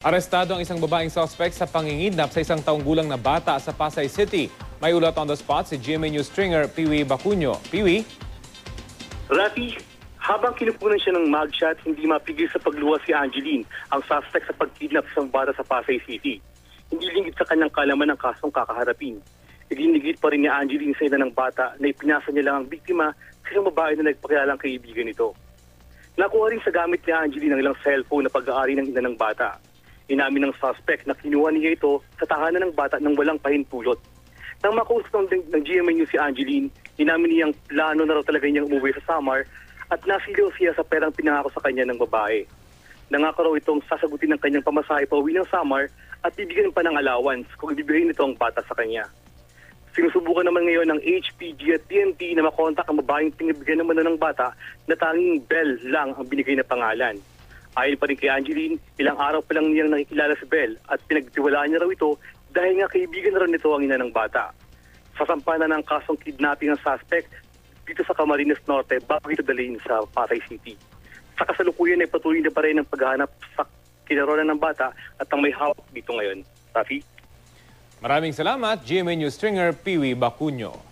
Arestado ang isang babaeng suspect sa pangingidnap sa isang taong gulang na bata sa Pasay City. May ulat on the spot si GMA News stringer Piwi Bacunyo. Piwi? Rafi, habang kinupunan siya ng mugshot, hindi mapigil sa pagluwas si Angeline, ang suspect sa pagkidnap sa isang bata sa Pasay City. Hindi lingid sa kanyang kalaman ng kasong kakaharapin. Iginigit pa rin ni Angeline sa ina ng bata na ipinasa niya lang ang biktima sa isang babae na nagpakilalang kaibigan nito. Nakuha rin sa gamit ni Angeline ang ilang cellphone na pag-aari ng ina ng bata. Inamin ng suspect na kinuha niya ito sa tahanan ng bata nang walang pahintulot. Nang makausap ng, ng GMA News si Angeline, inamin niyang plano na raw talaga niyang umuwi sa Samar at nasiliw siya sa perang pinangako sa kanya ng babae. Nangako raw itong sasagutin ng kanyang pamasahe pa uwi ng Samar at bibigyan pa ng allowance kung ibibigay nito ang bata sa kanya. Sinusubukan naman ngayon ng HPG at TNT na makontak ang babaeng pinibigyan naman na ng bata na tanging Bell lang ang binigay na pangalan. Ayon pa rin kay Angeline, ilang araw pa lang niyang nakikilala si Bell at pinagtiwalaan niya raw ito dahil nga kaibigan na rin nito ang ina ng bata. Sasampa na ng kasong kidnapping ang suspect dito sa Camarines Norte bago ito dalhin sa Pasay City. Sa kasalukuyan ay patuloy na pa rin ang paghahanap sa kinaronan ng bata at ang may hawak dito ngayon. Rafi? Maraming salamat, GMA News stringer Piwi Bacunyo.